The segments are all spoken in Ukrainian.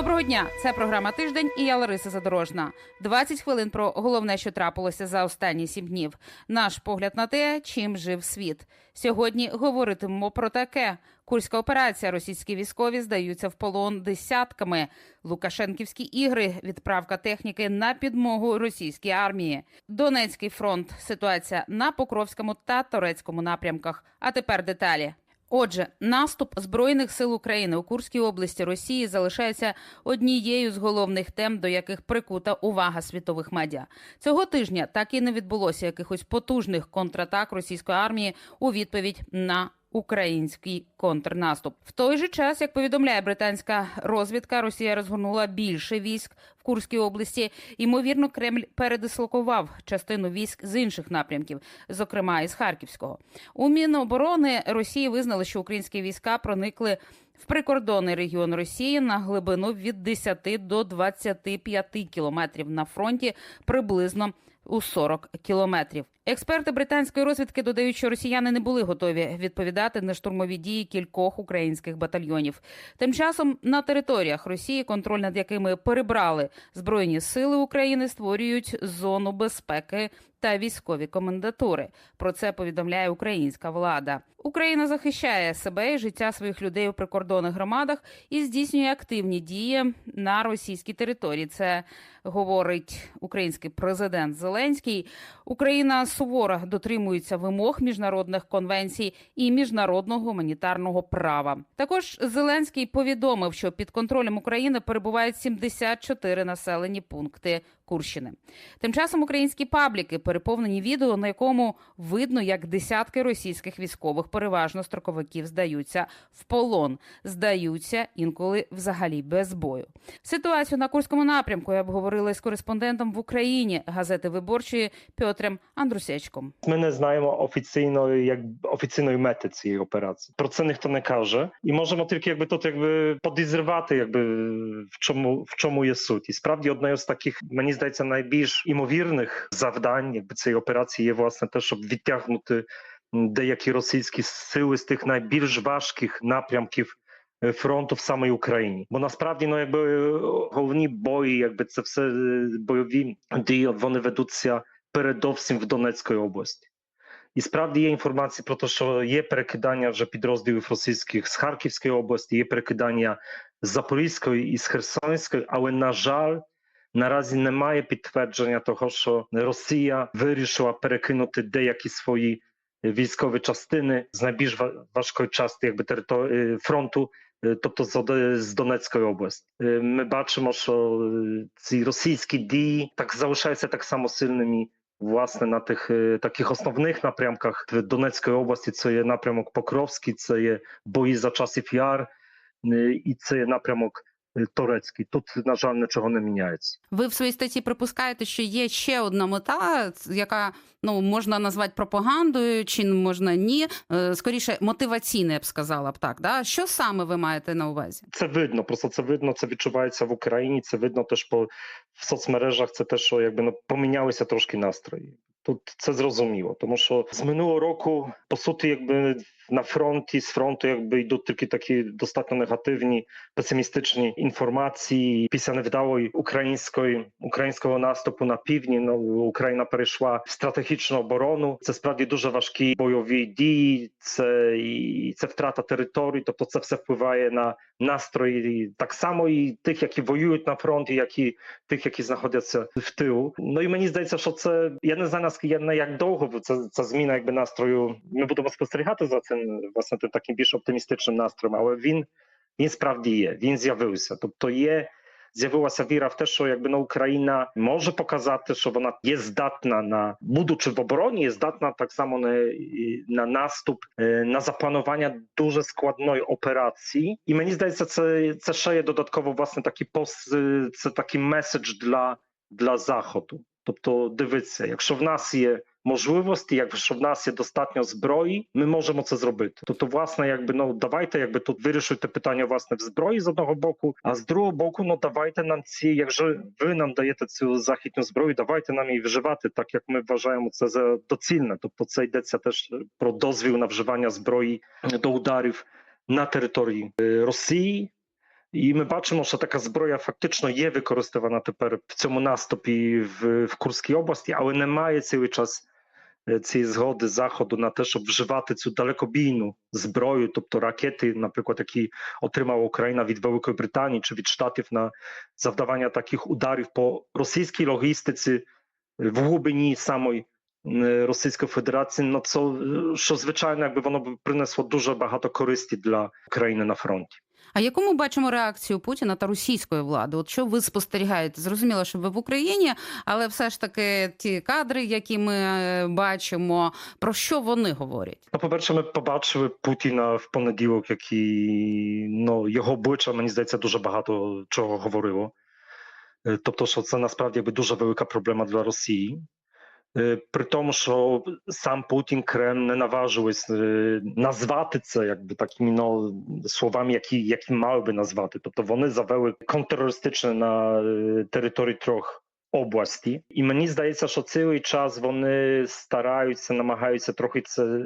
Доброго дня! Це програма Тиждень і я Лариса Задорожна. 20 хвилин про головне, що трапилося за останні сім днів. Наш погляд на те, чим жив світ. Сьогодні говоритимемо про таке. Курська операція. Російські військові здаються в полон десятками. Лукашенківські ігри. Відправка техніки на підмогу російській армії. Донецький фронт. Ситуація на Покровському та Торецькому напрямках. А тепер деталі. Отже, наступ збройних сил України у Курській області Росії залишається однією з головних тем, до яких прикута увага світових медіа. Цього тижня так і не відбулося якихось потужних контратак російської армії у відповідь на український контрнаступ. В той же час, як повідомляє британська розвідка, Росія розгорнула більше військ в Курській області. Ймовірно, Кремль передислокував частину військ з інших напрямків, зокрема із Харківського. У Міноборони Росії визнали, що українські війська проникли в прикордонний регіон Росії на глибину від 10 до 25 кілометрів на фронті приблизно у 40 кілометрів. Експерти британської розвідки додають, що росіяни не були готові відповідати на штурмові дії кількох українських батальйонів. Тим часом на територіях Росії, контроль над якими перебрали збройні сили України, створюють зону безпеки та військові комендатури. Про це повідомляє українська влада. Україна захищає себе і життя своїх людей у прикордонних громадах і здійснює активні дії на російській території. Це говорить український президент Зеленський. Україна суворо дотримується вимог міжнародних конвенцій і міжнародного гуманітарного права. Також Зеленський повідомив, що під контролем України перебувають 74 населені пункти Курщини. Тим часом українські пабліки переповнені відео, на якому видно, як десятки російських військових, переважно строковиків, здаються в полон, здаються інколи взагалі без бою. Ситуацію на курському напрямку я обговорила з кореспондентом в Україні газети виборчої Пьотрем Андрусечком. Ми не знаємо офіційної, як офіційної мети цієї операції. Про це ніхто не каже, і можемо тільки якби тут якби подозрівати, якби в чому в чому є суть. І справді одне з таких, мені здається, найбільш імовірних завдань, якби цієї операції є власне те, щоб відтягнути деякі російські сили з тих найбільш важких напрямків. е, Фронту в самій Україні, бо насправді ну якби е, головні бої, якби це все е, бойові дії, вони ведуться передовсім в Донецькій області. І справді є інформація про те, що є перекидання вже підрозділів російських з Харківської області, є перекидання з Запорізької і з Херсонської, але на жаль, наразі немає підтвердження того, що Росія вирішила перекинути деякі свої військові частини з найбільш важкої частини якби території фронту. е, Тобто з Донецької області, Е, ми бачимо, що е, ці російські дії так залишаються так само сильними власне на тих е, таких основних напрямках в Донецької області. Це є напрямок Покровський, це є бої за часів Яр, е, і це є напрямок е, Торецький. Тут на жаль нічого не міняється. Ви в своїй статті припускаєте, що є ще одна мета, яка ну можна назвати пропагандою, чи можна ні. Е, Скоріше мотиваційна, я б сказала б так. Да? Що саме ви маєте на увазі? Це видно, просто це видно, це відчувається в Україні. Це видно теж по в соцмережах. Це те, що якби ну помінялися трошки настрої. Тут це зрозуміло, тому що з минулого року, по суті, якби на фронті з фронту, якби йдуть тільки такі достатньо негативні, песимістичні інформації. Після невдалої української українського наступу на півдні ну Україна перейшла в стратегічну оборону. Це справді дуже важкі бойові дії. Це і це втрата територій. Тобто, це все впливає на настрої так само і тих, які воюють на фронті, як і тих, які знаходяться в тилу. Ну і мені здається, що це я не знаю наскільки на як довго це ця зміна, якби настрою. Ми будемо спостерігати за цим власне тим таким більш оптимістичним настроєм, але він він справді є. Він з'явився. Тобто є. З'явилася віра в те, що якби ну, Україна може показати, що вона є здатна на будучи в обороні, є здатна так само на, і- на наступ, е, на запланування дуже складної операції. І мені здається, це, це ще є додатково власне такий пос, е, це такий меседж для, для заходу. Тобто, дивіться, якщо в нас є можливості, якщо в нас є достатньо зброї, ми можемо це зробити. Тобто, власне, якби ну давайте, якби тут вирішуйте питання власне в зброї з одного боку, а з другого боку, ну давайте нам ці, якщо ви нам даєте цю західну зброю, давайте нам її вживати, так як ми вважаємо це за доцільне. Тобто, це йдеться теж про дозвіл на вживання зброї до ударів на території е, Росії. І ми бачимо, що така зброя фактично є використована тепер в цьому наступі в, в Курській області, але немає цілий час цієї згоди заходу на те, щоб вживати цю далекобійну зброю, тобто ракети, наприклад, які отримала Україна від Великої Британії чи від Штатів на завдавання таких ударів по російській логістиці в глибині самої е, Російської Федерації. Ну це е, що звичайно, якби воно б принесло дуже багато користі для країни на фронті. А яку ми бачимо реакцію Путіна та російської влади? От що ви спостерігаєте? Зрозуміло, що ви в Україні, але все ж таки ті кадри, які ми е, бачимо, про що вони говорять? Ну, по-перше, ми побачили Путіна в понеділок, який ну його обличчя, мені здається, дуже багато чого говорило. Е, Тобто, що це насправді дуже велика проблема для Росії. Е, При тому, що сам Путін Кремль не наважились е, назвати це якби такими ну, словами, які, які мали би назвати. Тобто вони завели контртерористичне на е, території трьох області. І мені здається, що цілий час вони стараються, намагаються трохи це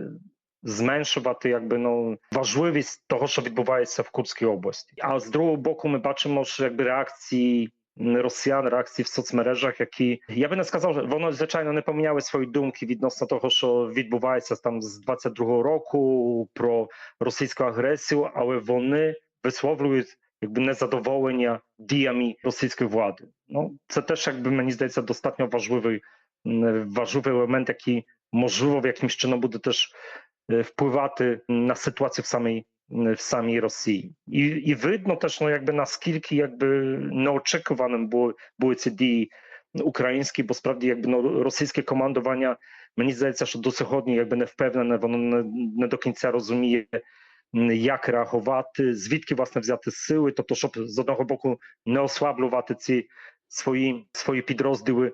зменшувати якби ну важливість того, що відбувається в Курській області. А з другого боку, ми бачимо, що якби реакції. Росіян реакції в соцмережах, які я би не сказав, що воно звичайно не поміняли свої думки відносно того, що відбувається там з 22-го року про російську агресію, але вони висловлюють якби незадоволення діями російської влади. Ну це теж якби мені здається достатньо важливий важливий елемент, який можливо в якимсь чином буде теж е, впливати на ситуацію в самій в самій Росії, і і видно теж, ну якби наскільки якби неочікуваним були, були ці дії українські, бо справді якби ну, російське командування, мені здається, що до сьогодні якби не впевнене, воно не, не до кінця розуміє. Як реагувати, звідки власне взяти сили, тобто, щоб з одного боку не ослаблювати ці свої свої підрозділи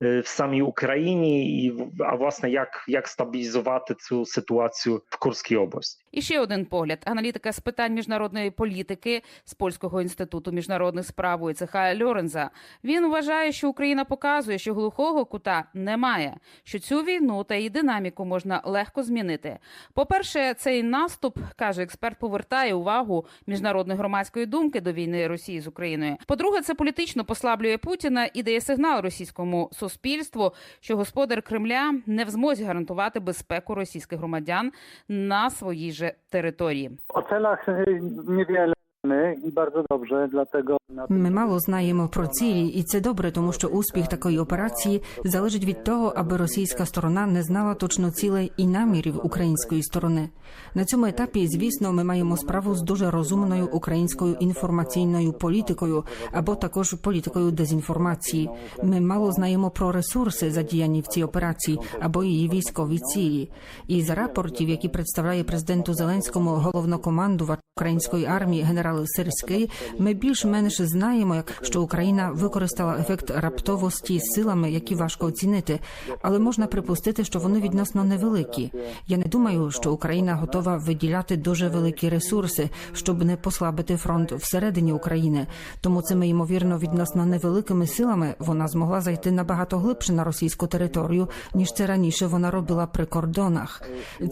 в самій Україні, і а власне як, як стабілізувати цю ситуацію в Курській області. І ще один погляд. Аналітика з питань міжнародної політики з польського інституту міжнародних справ УЦХ Льоренза. Він вважає, що Україна показує, що глухого кута немає, що цю війну та її динаміку можна легко змінити. По-перше, цей наступ каже експерт, повертає увагу міжнародної громадської думки до війни Росії з Україною. По-друге, це політично послаблює Путіна і дає сигнал російському суспільству, що господар Кремля не в змозі гарантувати безпеку російських громадян на своїй же території. O celach і добре i dlatego na tym Ми мало знаємо про цілі, і це добре, тому що успіх такої операції залежить від того, аби російська сторона не знала точно цілей і намірів української сторони. На цьому етапі, звісно, ми маємо справу з дуже розумною українською інформаційною політикою або також політикою дезінформації. Ми мало знаємо про ресурси, задіяні в цій операції або її військові цілі. І з рапортів, які представляє президенту Зеленському головнокомандувач української армії генерал Сирський, ми більш-менш знаємо, як що Україна використала ефект раптовості силами, які важко оцінити, але можна припустити, що вони відносно невеликі. Я не думаю, що Україна готова виділяти дуже великі ресурси, щоб не послабити фронт всередині України. Тому цими ймовірно відносно невеликими силами вона змогла зайти набагато глибше на російську територію, ніж це раніше вона робила при кордонах.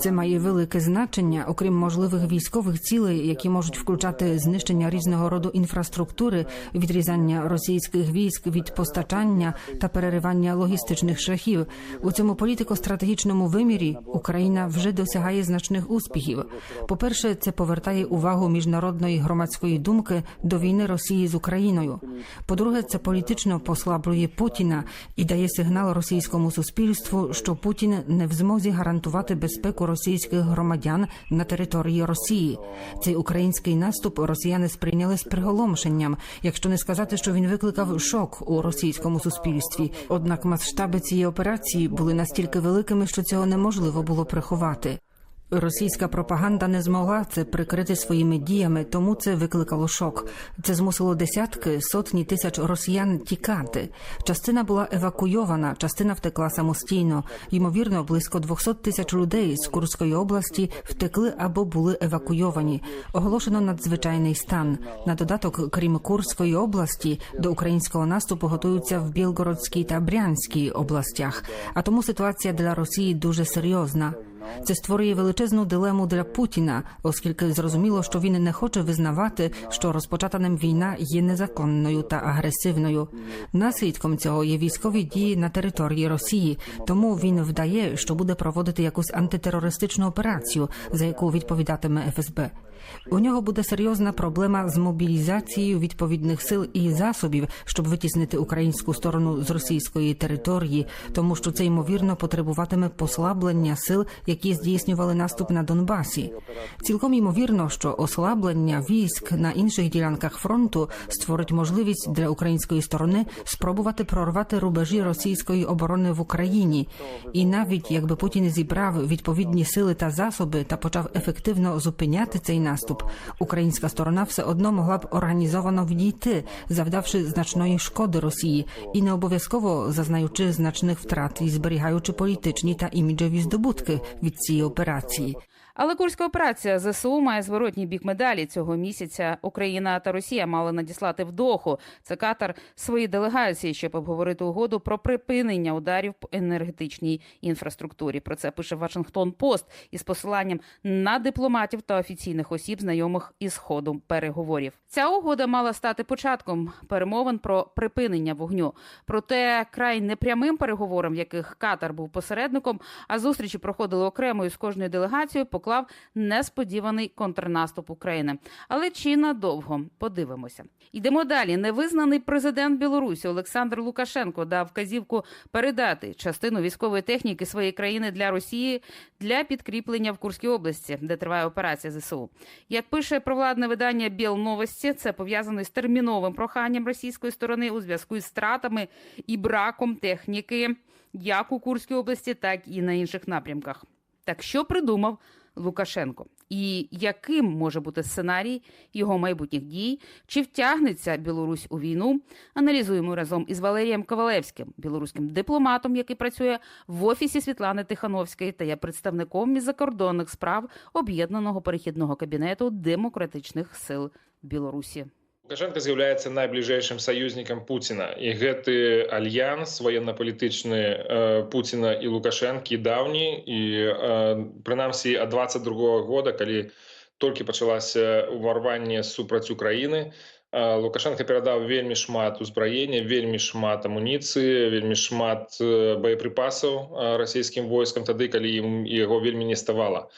Це має велике значення, окрім можливих військових цілей, які можуть включати знищення різного роду інфраструктури, відрізання російських військ від постачання та переривання логістичних шляхів. У цьому політико-стратегічному вимірі Україна вже досягає значних успіхів. По-перше, це повертає увагу міжнародної громадської думки до війни Росії з Україною. По-друге, це політично послаблює Путіна і дає сигнал російському суспільству, що Путін не в змозі гарантувати безпеку російських громадян на території Росії. Цей український наступ росіяни сприйняли з приголомшенням, якщо не сказати, що він викликав шок у російському суспільстві. Однак масштаби цієї операції були настільки великими, що цього неможливо було приховати. Російська пропаганда не змогла це прикрити своїми діями, тому це викликало шок. Це змусило десятки, сотні тисяч росіян тікати. Частина була евакуйована, частина втекла самостійно. Ймовірно, близько 200 тисяч людей з Курської області втекли або були евакуйовані. Оголошено надзвичайний стан. На додаток, крім Курської області, до українського наступу готуються в Білгородській та Брянській областях. А тому ситуація для Росії дуже серйозна. Це створює величезну дилему для Путіна, оскільки зрозуміло, що він не хоче визнавати, що розпочата ним війна є незаконною та агресивною. Наслідком цього є військові дії на території Росії, тому він вдає, що буде проводити якусь антитерористичну операцію, за яку відповідатиме ФСБ. У нього буде серйозна проблема з мобілізацією відповідних сил і засобів, щоб витіснити українську сторону з російської території, тому що це ймовірно потребуватиме послаблення сил, які здійснювали наступ на Донбасі. Цілком ймовірно, що ослаблення військ на інших ділянках фронту створить можливість для української сторони спробувати прорвати рубежі російської оборони в Україні. І навіть якби Путін зібрав відповідні сили та засоби та почав ефективно зупиняти цей наступ, українська сторона все одно могла б організовано відійти, завдавши значної шкоди Росії, і не обов'язково зазнаючи значних втрат і зберігаючи політичні та іміджеві здобутки від цієї операції. Але курська операція ЗСУ має зворотній бік медалі. Цього місяця Україна та Росія мали надіслати в Доху. Це Катар свої делегації, щоб обговорити угоду про припинення ударів по енергетичній інфраструктурі. Про це пише Вашингтон Пост із посиланням на дипломатів та офіційних осіб, знайомих із ходом переговорів. Ця угода мала стати початком перемовин про припинення вогню. Проте край непрямим переговорам, в яких Катар був посередником, а зустрічі проходили окремо і з кожною делегацією, поклав несподіваний контрнаступ України. Але чи надовго подивимося? Йдемо далі. Невизнаний президент Білорусі Олександр Лукашенко дав вказівку передати частину військової техніки своєї країни для Росії для підкріплення в Курській області, де триває операція ЗСУ. Як пише провладне видання Біл Новості, це пов'язано з терміновим проханням російської сторони у зв'язку із стратами і браком техніки як у Курській області, так і на інших напрямках. Так що придумав Лукашенко? І яким може бути сценарій його майбутніх дій? Чи втягнеться Білорусь у війну? Аналізуємо разом із Валерієм Ковалевським, білоруським дипломатом, який працює в офісі Світлани Тихановської та є представником із закордонних справ об'єднаного перехідного кабінету демократичних сил Білорусі. Лукашенко з'яўляецца найбліжэйшым саюзнікам Пуціна і гэты альянс военно-палітычны э, Пуціна і Лукашэнкі даўні і э, прынамсі ад 22 года калі толькі пачалася ўварванне супраць Украіны э, Лукашенко перадаў вельмі шмат узбраення вельмі шмат амуніцыі вельмі шмат э, боепрыпасаў э, расійскім войскам тады калі ім яго вельмі не ставала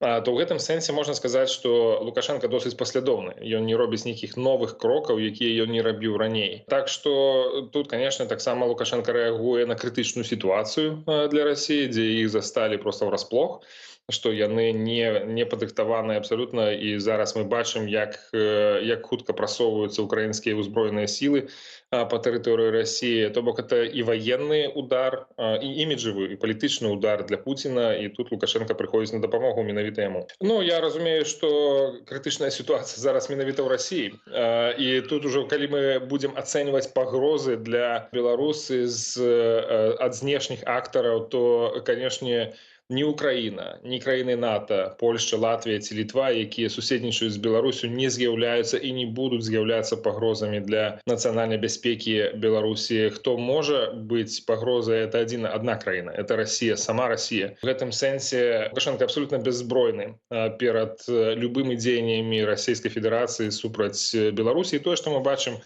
то ў гэтым сэнсе можна сказаць што лукашенко досыць паслядоўны ён не робіць нейкіх новых крокаў якія ён не рабіў раней так што тут конечно таксама лукашенко рэагуе на крытычную сітуацыю для Росіі дзе іх засталі просто врасплох што яны не не падрыхтаваныя абсалютна і зараз мы бачым як як хутка прасоўваюцца украінскія ўзброеныя сілы а, па тэрыторыі Росіі то бок это і ваенны удар а, і іміджавы і палітычны удар для Пуціна і тут лукашенко прыходзіць на дапамогу менавіта яму Ну я разумею што крытычная сітуацыя зараз менавіта ў Росіі а, і тут ужо калі мы будзем ацэньваць пагрозы для беларусы з э, ад знешніх актараў то канешне ні Украіна, ні краіны НАТО, Польшча, Латвія ці Літва, якія суседнічаюць з Беларусю, не з'яўляюцца і не будуць з'яўляцца пагрозамі для нацыянальнай бяспекі Беларусі. Хто можа быць пагрозай это адзіна адна краіна, это Росія, сама Росія. В гэтым сэнсе Лукашенко абсолютно беззбройны перад любымі дзеяннямі расійскай федэрацыі супраць Беларусі. І тое, што мы бачым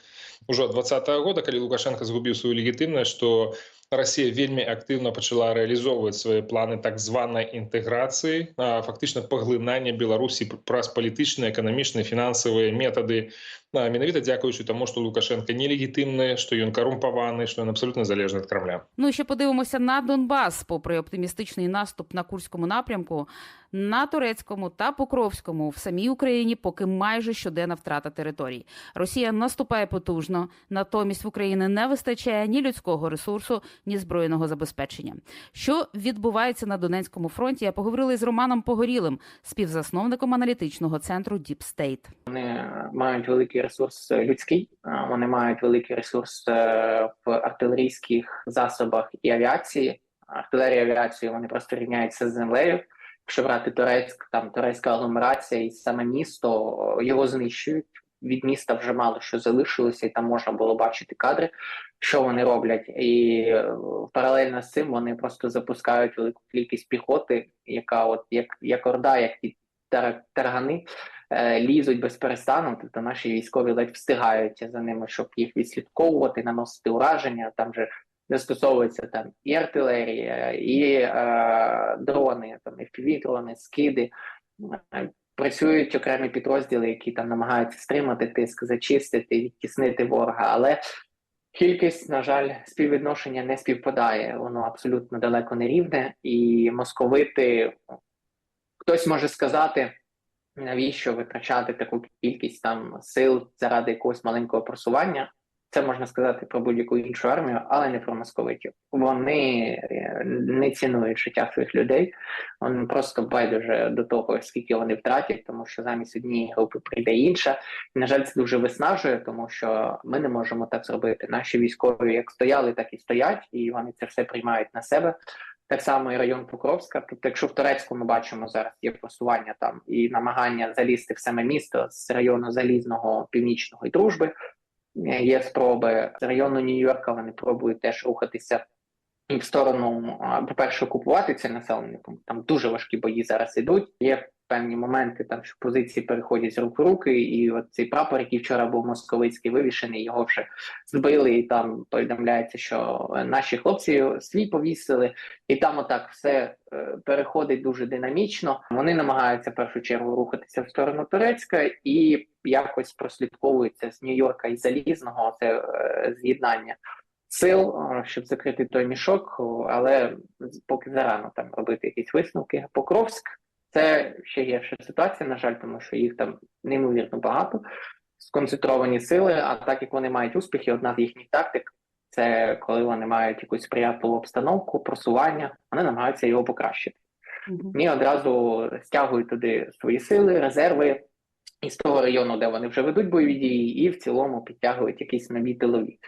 ужо 20 -го года, калі Лукашенко згубіў сваю легітымнасць, што Расія вельмі актыўна пачала рэалізоўваць свае планы так званай інтэграцыі фактычна паглынання беларусі праз палітычныя эканамічныя фінансавыя метады менавіта дзякуючы таму што лукашенко нелегітымны што ён карумпаваны што ён абсолютно залежны ад крамля Ну і ще подивимося на Донбас, попри оптимістичний наступ на Курському напрямку, на Турецькому та Покровському в самій Україні поки майже щоденна втрата територій. Росія наступає потужно, натомість в Україні не вистачає ні людського ресурсу, ні збройного забезпечення. Що відбувається на Донецькому фронті? Я поговорила із Романом Погорілим, співзасновником аналітичного центру Deep State. Вони мають великий ресурс людський, вони мають великий ресурс е, в артилерійських засобах і авіації. Артилерія і авіацію вони просто рівняються з землею. Якщо брати Турецьк, там турецька агломерація і саме місто його знищують. Від міста вже мало що залишилося, і там можна було бачити кадри. що вони роблять, і е, паралельно з цим вони просто запускають велику кількість піхоти, яка от як, як орда, як ті тар- таргани. е, Лізуть без перестану, тобто наші військові ледь встигають за ними, щоб їх відслідковувати, наносити ураження. Там же застосовується там і артилерія, і е, дрони, там і дрони, скиди. Е, Працюють окремі підрозділи, які там намагаються стримати тиск, зачистити, відтіснити ворога, але кількість, на жаль, співвідношення не співпадає. Воно абсолютно далеко не рівне, і московити хтось може сказати, навіщо витрачати таку кількість там сил заради якогось маленького просування. Це можна сказати про будь-яку іншу армію, але не про московитів. Вони е, не цінують життя своїх людей. Вони просто байдуже до того, скільки вони втратять, тому що замість однієї групи прийде інша. І, на жаль, це дуже виснажує, тому що ми не можемо так зробити. Наші військові як стояли, так і стоять, і вони це все приймають на себе. Так само і район Покровська. Тобто, якщо в Турецьку ми бачимо зараз є просування там і намагання залізти в саме місто з району залізного північного і дружби. Є спроби з району Нью-Йорка. Вони пробують теж рухатися в сторону, по-перше, окупувати цей населений пункти. Там дуже важкі бої зараз ідуть. Є певні моменти, там що позиції переходять з рук в руки, і от цей прапор, який вчора був московицький вивішений, його вже збили, і там повідомляється, що наші хлопці свій повісили, і там отак все е, переходить дуже динамічно. Вони намагаються в першу чергу рухатися в сторону Турецька і якось прослідковується з Нью-Йорка і Залізного це е, з'єднання сил, е, щоб закрити той мішок, але поки зарано там робити якісь висновки. Покровськ це ще гірша ситуація, на жаль, тому що їх там неймовірно багато, сконцентровані сили. А так як вони мають успіхи, одна з їхніх тактик це коли вони мають якусь сприятливу обстановку, просування, вони намагаються його покращити. І одразу стягують туди свої сили, резерви із того району, де вони вже ведуть бойові дії, і в цілому підтягують якісь нові тилові.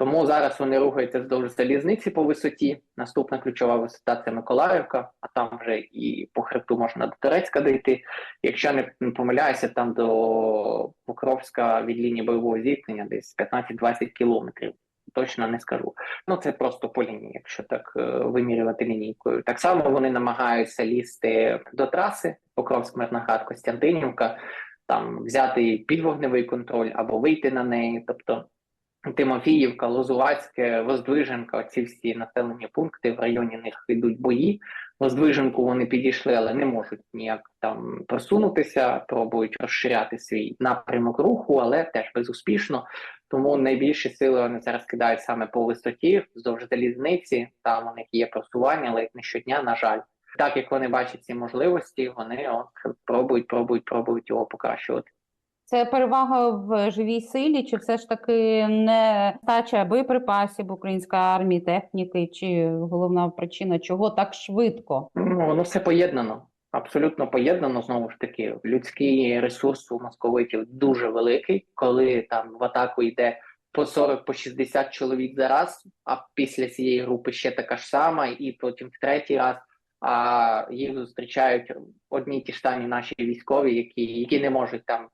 Тому зараз вони рухаються вздовж залізниці по висоті. Наступна ключова висота це Миколаївка, а там вже і по хребту можна до Турецька дійти. Якщо не помиляюся, там до Покровська від лінії бойового зіткнення десь 15-20 кілометрів. Точно не скажу. Ну це просто по лінії, якщо так е, вимірювати лінійкою. Так само вони намагаються лізти до траси Покровськ Мирноград Костянтинівка, там взяти під вогневий контроль або вийти на неї. Тобто Тимофіївка, Лозувацьке, Воздвиженка, ці всі населені пункти в районі них йдуть бої. Воздвиженку вони підійшли, але не можуть ніяк там просунутися, пробують розширяти свій напрямок руху, але теж безуспішно. Тому найбільші сили вони зараз кидають саме по висоті, вздовж залізниці. Там у них є просування, але не щодня, на жаль. Так як вони бачать ці можливості, вони от пробують, пробують, пробують його покращувати. Це перевага в живій силі, чи все ж таки не стача боєприпасів української армії, техніки, чи головна причина, чого так швидко? Ну, воно все поєднано. Абсолютно поєднано знову ж таки. Людський ресурс у московитів дуже великий, коли там в атаку йде по 40 по 60 чоловік за раз, а після цієї групи ще така ж сама, і потім в третій раз. А їх зустрічають одні ті ж самі наші військові, які, які не можуть там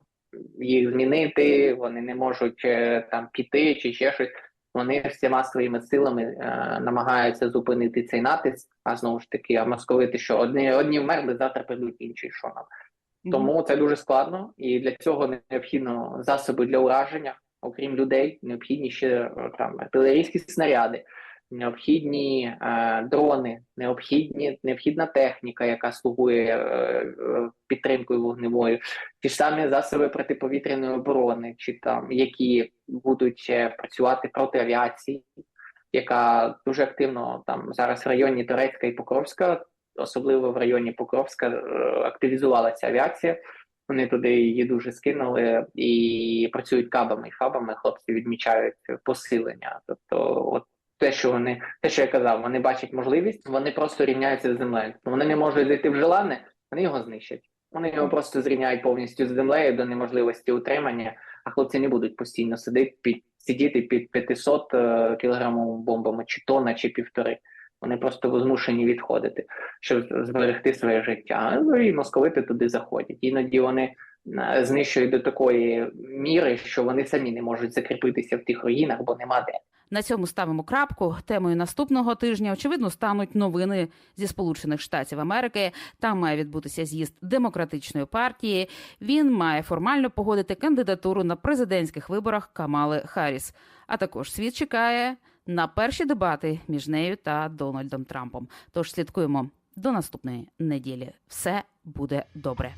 їх змінити, вони не можуть е, там піти чи ще щось. Вони всіма своїми силами е, намагаються зупинити цей натиск. А знову ж таки, а московити, що одні одні вмерли, завтра прийдуть інші. Що нам тому це дуже складно, і для цього необхідно засоби для ураження, окрім людей, необхідні ще е, там артилерійські снаряди, необхідні е, дрони, необхідні необхідна техніка, яка слугує е, підтримкою вогневою, ті ж самі засоби протиповітряної оборони, чи там які будуть е, працювати проти авіації, яка дуже активно там зараз в районі Турецька і Покровська, особливо в районі Покровська, е, активізувалася авіація. Вони туди її дуже скинули і працюють кабами і фабами. Хлопці відмічають посилення. Тобто, от те, що вони, те, що я казав, вони бачать можливість, вони просто рівняються з землею. Вони не можуть зайти в желане, вони його знищать. Вони його просто зрівняють повністю з землею до неможливості утримання. А хлопці не будуть постійно сидіти під сидіти під 500 е, кілограмовими бомбами, чи тонна, чи півтори. Вони просто змушені відходити, щоб зберегти своє життя. Ну і московити туди заходять. Іноді вони е, знищують до такої міри, що вони самі не можуть закріпитися в тих руїнах, бо нема де. На цьому ставимо крапку. Темою наступного тижня очевидно стануть новини зі Сполучених Штатів Америки. Там має відбутися з'їзд демократичної партії. Він має формально погодити кандидатуру на президентських виборах Камали Харріс. А також світ чекає на перші дебати між нею та Дональдом Трампом. Тож слідкуємо до наступної неділі. Все буде добре.